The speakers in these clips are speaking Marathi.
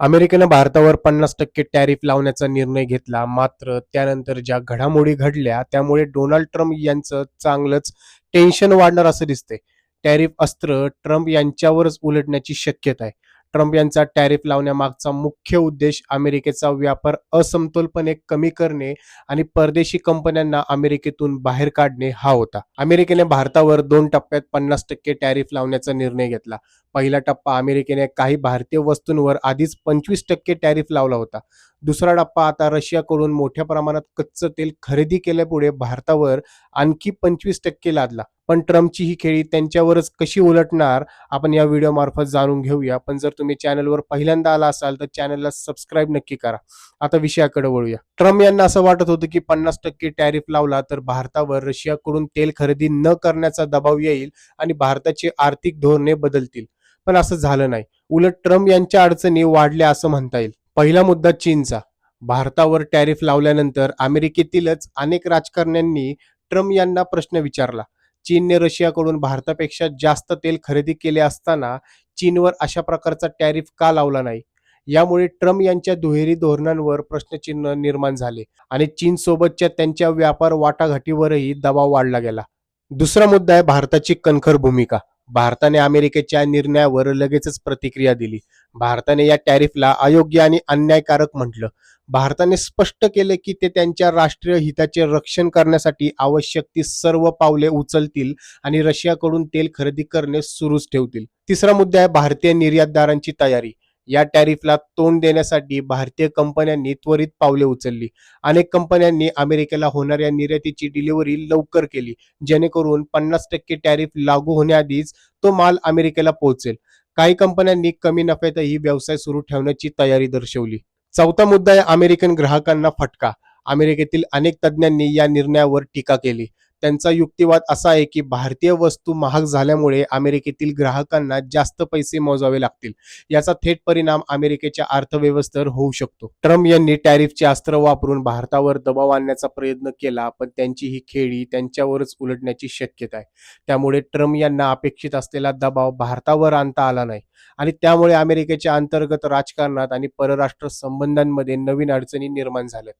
अमेरिकेनं भारतावर पन्नास टक्के टॅरिफ लावण्याचा निर्णय घेतला. मात्र त्यानंतर ज्या घडामोडी घडल्या त्यामुळे डोनाल्ड ट्रम्प यांचं चांगलंच टेन्शन वाढणार असं दिसतंय. टॅरिफ अस्त्र ट्रम्प यांच्यावरच उलटण्याची शक्यता आहे. ट्रम्प यांचा टॅरिफ लावण्यामागचा मुख्य उद्देश अमेरिकेचा व्यापार असमतोलपणे कमी करणे आणि परदेशी कंपन्यांना अमेरिकेतून बाहेर काढणे हा होता. अमेरिकेने भारतावर दोन टप्प्यात पन्नास टक्के टॅरिफ लावण्याचा निर्णय घेतला. पहिला टप्पा अमेरिकेने काही भारतीय वस्तूंवर आधीच पंचवीस टक्के टॅरिफ लावला होता. दुसरा टप्पा आता रशियाकडून मोठ्या प्रमाणात कच्चं तेल खरेदी केल्यापुढे भारतावर आणखी पंचवीस टक्के लादला. पण ट्रम्पची ही खेळी त्यांच्यावरच कशी उलटणार आपण या व्हिडिओ मार्फत जाणून घेऊया. पण जर तुम्ही चॅनलवर पहिल्यांदा आला असाल तर चॅनलला सबस्क्राईब नक्की करा. आता विषयाकडे वळूया. ट्रम्प यांना असं वाटत होतं की पन्नास टक्के टॅरिफ लावला तर भारतावर रशियाकडून तेल खरेदी न करण्याचा दबाव येईल आणि भारताची आर्थिक धोरणे बदलतील. पण असं झालं नाही. उलट ट्रम्प यांच्या अडचणी वाढल्या असं म्हणता येईल. पहिला मुद्दा चीनचा. भारतावर टॅरिफ लावल्यानंतर अमेरिकेतीलच अनेक राजकारण्यांनी ट्रम्प यांना प्रश्न विचारला. चीनने रशियाकडून भारतापेक्षा जास्त तेल खरेदी केले असताना चीनवर अशा प्रकारचा टॅरिफ का लावला नाही? यामुळे ट्रम्प यांच्या दुहेरी धोरणांवर प्रश्नचिन्ह निर्माण झाले आणि चीन सोबतच्या त्यांच्या व्यापार वाटाघाटीवरही दबाव वाढला गेला. दुसरा मुद्दा आहे भारताची कणखर भूमिका. भारताने अमेरिकेच्या निर्णयावर लगेचच प्रतिक्रिया दिली. भारताने या टॅरिफला अयोग्य आणि अन्यायकारक म्हटलं. भारताने स्पष्ट केले की ते त्यांच्या राष्ट्रीय हिताचे रक्षण करण्यासाठी आवश्यक ती सर्व पावले उचलतील आणि रशियाकडून तेल खरेदी करणे सुरूच ठेवतील. तिसरा मुद्दा आहे भारतीय निर्यातदारांची तयारी. या टॅरिफला तोंड देण्यासाठी भारतीय कंपन्यांनी त्वरित पावले उचलली. अनेक कंपन्यांनी अमेरिकेला होणाऱ्या निर्यातीची डिलिव्हरी लवकर केली जेणेकरून पन्नास टक्के टॅरिफ लागू होण्याआधीच तो माल अमेरिकेला पोहोचेल. काही कंपन्यांनी कमी नफ्यातही व्यवसाय सुरू ठेवण्याची तयारी दर्शवली. चौथा मुद्दा आहे अमेरिकन ग्राहकांना फटका. अमेरिकेतील अनेक तज्ज्ञांनी या निर्णयावर टीका केली. त्यांचा युक्तिवाद असा आहे की भारतीय वस्तू महाग झाल्यामुळे अमेरिकेतील ग्राहकांना जास्त पैसे मोजावे लागतील. याचा थेट परिणाम अमेरिकेच्या अर्थव्यवस्थेवर होऊ शकतो. ट्रम्प यांनी टॅरिफचे अस्त्र वापरून भारतावर दबाव आणण्याचा प्रयत्न केला पण त्यांची ही खेळी त्यांच्यावरच उलटण्याची शक्यता आहे. त्यामुळे ट्रम्प यांना अपेक्षित असलेला दबाव भारतावर आणता आला नाही. आणि त्यामुळे अमेरिकेच्या अंतर्गत राजकारणात आणि परराष्ट्र संबंधांमध्ये नवीन अडचणी निर्माण झाल्यात.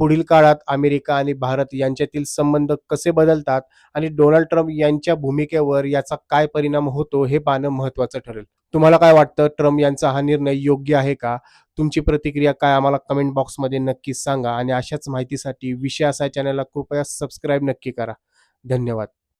पुढील काळात अमेरिका आणि भारत यांच्यातील संबंध कसे बदलतात आणि डोनाल्ड ट्रम्प यांच्या भूमिकेवर याचा काय परिणाम होतो हे पाहणं महत्वाचं ठरेल. तुम्हाला काय वाटतं? ट्रम्प यांचा हा निर्णय योग्य आहे का? तुमची प्रतिक्रिया काय? आम्हाला कमेंट बॉक्समध्ये नक्कीच सांगा आणि अशाच माहितीसाठी विषय असा चॅनलला कृपया सबस्क्राईब नक्की करा. धन्यवाद.